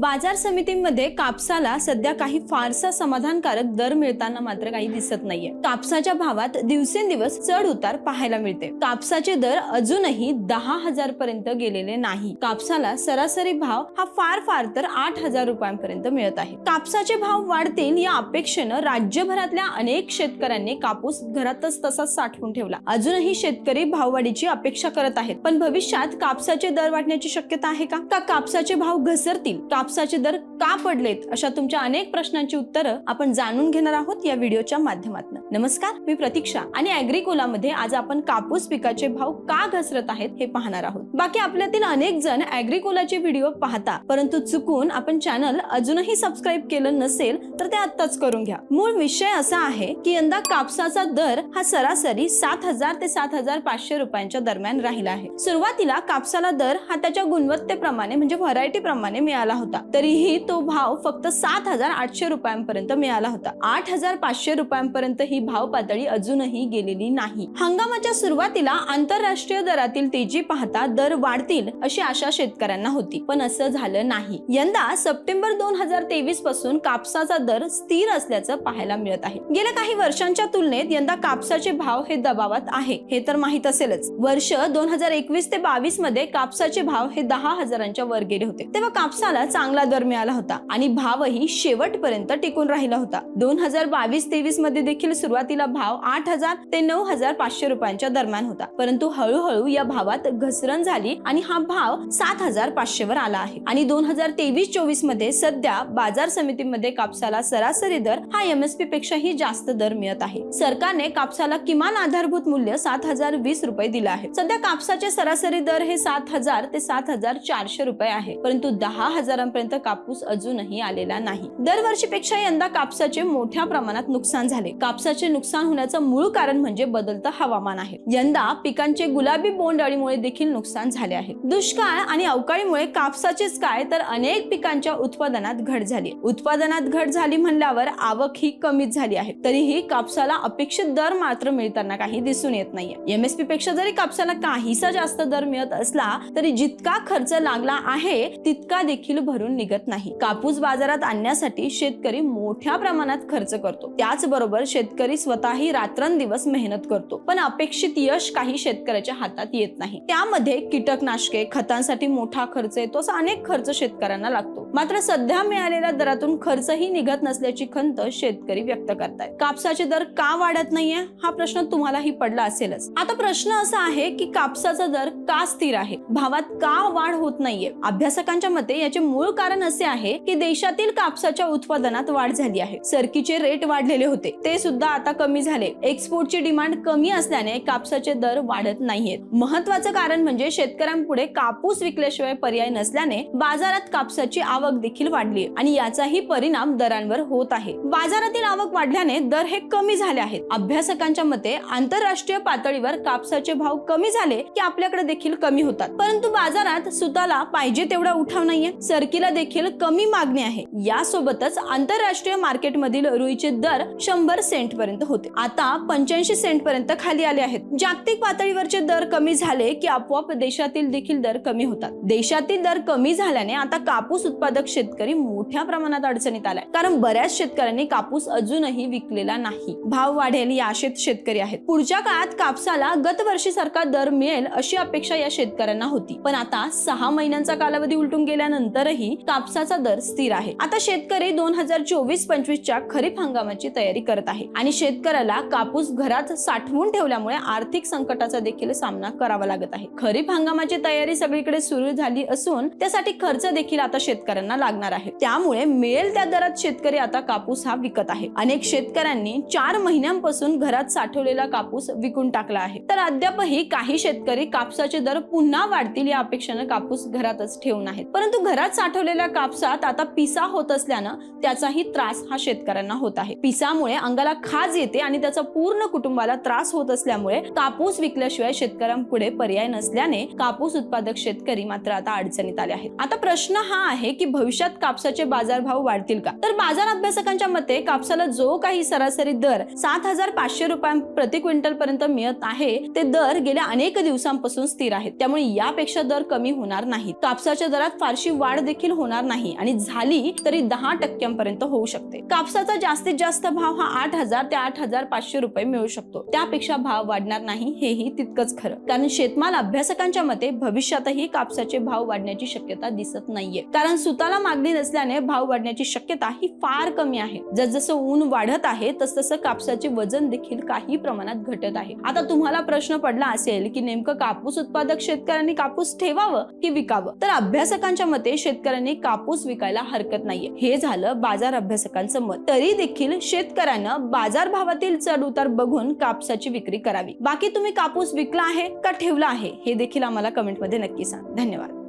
बाजार समितीमध्ये कापसाला सध्या काही फारसा समाधानकारक दर मिळताना मात्र काही दिसत नाहीये. कापसाच्या भावात दिवसेंदिवस चढ उतार पाहायला मिळते. कापसाचे दर अजूनही दहा हजार पर्यंत गेलेले नाही. कापसाला सरासरी भाव हा फार फार तर आठ हजार रुपयांपर्यंत मिळत आहे. कापसाचे भाव वाढतील या अपेक्षेनं राज्यभरातल्या अनेक शेतकऱ्यांनी कापूस घरातच तसाच साठवून ठेवला. अजूनही शेतकरी भाववाढीची अपेक्षा करत आहेत. पण भविष्यात कापसाचे दर वाढण्याची शक्यता आहे का? कापसाचे भाव घसरतील? कापसाचे दर का पडलेत अशा तुमच्या अनेक प्रश्नांची उत्तरं आपण जाणून घेणार आहोत या व्हिडिओच्या माध्यमातून. नमस्कार मी प्रतीक्षा आणि अॅग्रिकोलामध्ये आज आपण कापूस पिकाचे भाव का घसरत आहेत हे पाहणार आहोत. बाकी आपल्यातील अनेक जण अॅग्रिकोलाचे व्हिडिओ पाहता परंतु चुकून आपण चॅनल अजूनही सबस्क्राईब केलं नसेल तर ते आत्ताच करून घ्या. मूळ विषय असा आहे की यंदा कापसाचा दर हा सरासरी सात हजार ते सात हजार पाचशे रुपयांच्या दरम्यान राहिला आहे. सुरुवातीला कापसाला दर हा त्याच्या गुणवत्तेप्रमाणे म्हणजे व्हरायटी प्रमाणे मिळाला होता. तरीही तो भाव फक्त सात हजार आठशे रुपयांपर्यंत मिळाला होता. आठ हजार पाचशे रुपयांपर्यंत ही भाव पातळी अजूनही गेलेली नाही. हंगामाच्या सुरुवातीला आंतरराष्ट्रीय दरातील तेजी पाहता दर वाढतील अशी आशा शेतकऱ्यांना होती. पण असं झालं नाही. यंदा सप्टेंबर दोन हजार तेवीसपासून कापसाचा दर स्थिर असल्याचं पाहायला मिळत आहे. गेल्या काही वर्षांच्या तुलनेत यंदा कापसाचे भाव हे दबावात आहे. हे तर माहीत असेलच. वर्ष दोन हजार एकवीस ते बावीसमध्ये कापसाचे भाव हे दहा हजारांच्या वर गेले होते. तेव्हा कापसाला चांगला दर मिळाला होता आणि भावही शेवटपर्यंत टिकून राहिला होता. दोन हजार बावीस तेवीसमध्ये देखील सुरुवातीला भाव आठ हजार ते नऊ हजार पाचशे रुपयांच्या दरम्यान होता. परंतु हळूहळू या भावात घसरण झाली आणि हा भाव सात हजार पाचशे वर आला आहे. आणि दोन हजार तेवीस चोवीसमध्ये सध्या बाजार समितीमध्ये कापसाला सरासरी दर हा एमएसपी पेक्षाही जास्त दर मिळत आहे. सरकारने कापसाला किमान आधारभूत मूल्य सात हजार वीस रुपये दिलं आहे. सध्या कापसाचे सरासरी दर हे सात हजार ते सात हजार चारशे रुपये आहे. परंतु दहा हजार हजारांपर्यंत कापूस अजूनही आलेला नाही. दरवर्षीपेक्षा यंदा कापसाचे मोठ्या प्रमाणात नुकसान झाले. कापसाचे नुकसान होण्याचं मूळ कारण म्हणजे बदलतं हवामान आहे. यंदा पिकांचे गुलाबी बोंड अळीमुळे देखील नुकसान झाले आहे. दुष्काळ आणि अवकाळीमुळे कापसाचेच काय तर अनेक पिकांच्या उत्पादनात घट झाली. उत्पादनात घट झाली म्हणल्यावर आवक ही कमीच झाली आहे. तरीही कापसाला अपेक्षित दर मात्र मिळताना काही दिसून येत नाहीये. एमएसपी पेक्षा जरी कापसाला काहीसा जास्त दर मिळत असला तरी जितका खर्च लागला आहे तितका देखील भर भरून निघत नाही. कापूस बाजारात आणण्यासाठी शेतकरी मोठ्या प्रमाणात खर्च करतो. त्याचबरोबर शेतकरी स्वतःही रात्रंदिवस मेहनत करतो. पण अपेक्षित यश काही शेतकऱ्याच्या हातात येत नाही. त्यामध्ये कीटकनाशके खतांसाठी मोठा खर्च येतो असा अनेक खर्च शेतकऱ्यांना लागतो. मात्र सध्या मिळालेल्या दरातून खर्चही निघत नसल्याची खंत शेतकरी व्यक्त करतायत. कापसाचे दर का वाढत नाहीये? हा प्रश्न तुम्हालाही पडला असेलच. आता प्रश्न असा आहे की कापसाचा दर का स्थिर आहे? भावात का वाढ होत नाहीये? अभ्यासकांच्या मते याचे मूळ कारण असे आहे की देशातील कापसाच्या उत्पादनात वाढ झाली आहे. सरकीचे रेट वाढलेले होते. ते सुद्धा आता कमी झाले. एक्सपोर्टची डिमांड कमी असल्याने कापसाचे दर वाढत नाहीयेत. महत्वाचं कारण म्हणजे शेतकऱ्यांपुढे कापूस विकल्याशिवाय पर्याय नसल्याने बाजारात कापसाची आवक देखील वाढली आणि याचाही परिणाम दरांवर होत आहे. बाजारातील आवक वाढल्याने दर हे कमी झाले आहेत. अभ्यासकांच्या मते आंतरराष्ट्रीय पातळीवर कापसाचे भाव कमी झाले की आपल्याकडे देखील कमी होतात. परंतु बाजारात सुताला पाहिजे तेवढा उठाव नाहीये. सरकीला देखील कमी मागणी आहे. यासोबतच आंतरराष्ट्रीय मार्केटमधील रुईचे दर शंभर सेंट पर्यंत होते. आता पंच्याऐंशी सेंट पर्यंत खाली आले आहेत. जागतिक पातळीवरचे दर कमी झाले की आपोआप देशातील देखील दर कमी होतात. देशातील दर कमी झाल्याने आता कापूस उत्पादक शेतकरी मोठ्या प्रमाणात अडचणीत आलाय. कारण बऱ्याच शेतकऱ्यांनी कापूस अजूनही विकलेला नाही. भाव वाढेल या आशेत शेतकरी आहेत. पुढच्या काळात कापसाला गतवर्षी सारखा दर मिळेल अशी अपेक्षा या शेतकऱ्यांना होती. पण आता सहा महिन्यांचा कालावधी उलटून गेल्यानंतरही कापसाचा दर स्थिर आहे. आता शेतकरी दोन हजार चोवीस पंचवीसच्या खरीप हंगामाची तयारी करत आहे. आणि शेतकऱ्याला कापूस घरात साठवून ठेवल्यामुळे आर्थिक संकटाचा देखील सामना करावा लागत आहे. खरीप हंगामाची तयारी सगळीकडे सुरू झाली असून त्यासाठी खर्च देखील आता शेतकऱ्यांना लागणार आहे त्यामुळे मिळेल त्या दरात शेतकरी आता कापूस हा विकत आहे. अनेक शेतकऱ्यांनी चार महिन्यांपासून घरात साठवलेला कापूस विकून टाकला आहे. तर अद्यापही काही शेतकरी कापसाचे दर पुन्हा वाढतील या अपेक्षेनं कापूस घरातच ठेवून आहेत. परंतु घरात साठवलेल्या कापसात आता पिसा होत असल्यानं त्याचाही त्रास हा शेतकऱ्यांना होत आहे. पिसामुळे अंगाला खाज येते आणि त्याचा पूर्ण कुटुंबाला त्रास होत असल्यामुळे कापूस विकल्याशिवाय शेतकऱ्यांपुढे पर्याय नसल्याने कापूस उत्पादक शेतकरी मात्र आता अडचणीत आले आहेत. आता प्रश्न हा आहे की भविष्यात कापसाचे बाजारभाव वाढतील का? तर बाजार अभ्यासकांच्या मते कापसाला जो काही सरासरी दर सात हजार पाचशे रुपयां प्रति क्विंटल पर्यंत मिळत आहे ते दर गेल्या अनेक दिवसांपासून स्थिर आहेत. त्यामुळे यापेक्षा दर कमी होणार नाही कापसाच्या दरात फारशी वाढ देखील होणार नाही आणि झाली तरी दहा टक्क्यांपर्यंत होऊ शकते. कापसाचा जास्तीत जास्त भाव हा आठ हजार ते आठ हजार पाचशे रुपये मिळू शकतो. त्यापेक्षा भाव वाढणार नाही हेही तितकंच खरं. कारण शेतमाल अभ्यासकांच्या मते भविष्यातही कापसाचे भाव वाढण्याची शक्यता दिसत नाहीये. कारण सुताला मागणी नसल्याने भाव वाढण्याची शक्यता ही फार कमी आहे. जसजसं ऊन वाढत आहे तसतसं कापसाचे वजन देखील काही प्रमाणात घटत आहे. आता तुम्हाला प्रश्न पडला असेल की नेमकं कापूस उत्पादक शेतकऱ्यांनी कापूस ठेवावं की विकावं? तर अभ्यासकांच्या मते शेतकऱ्यांनी कापूस विकायला हरकत नाहीये. हे झालं बाजार अभ्यासकांचं मत. तरी देखील शेतकऱ्यानं बाजारभावातील चढ उतार बघून कापसाची विक्री करावी. बाकी तुम्ही कापूस विकला आहे का ठेवला आहे? हे देखील आम्हाला कमेंटमध्ये नक्की सांग. धन्यवाद.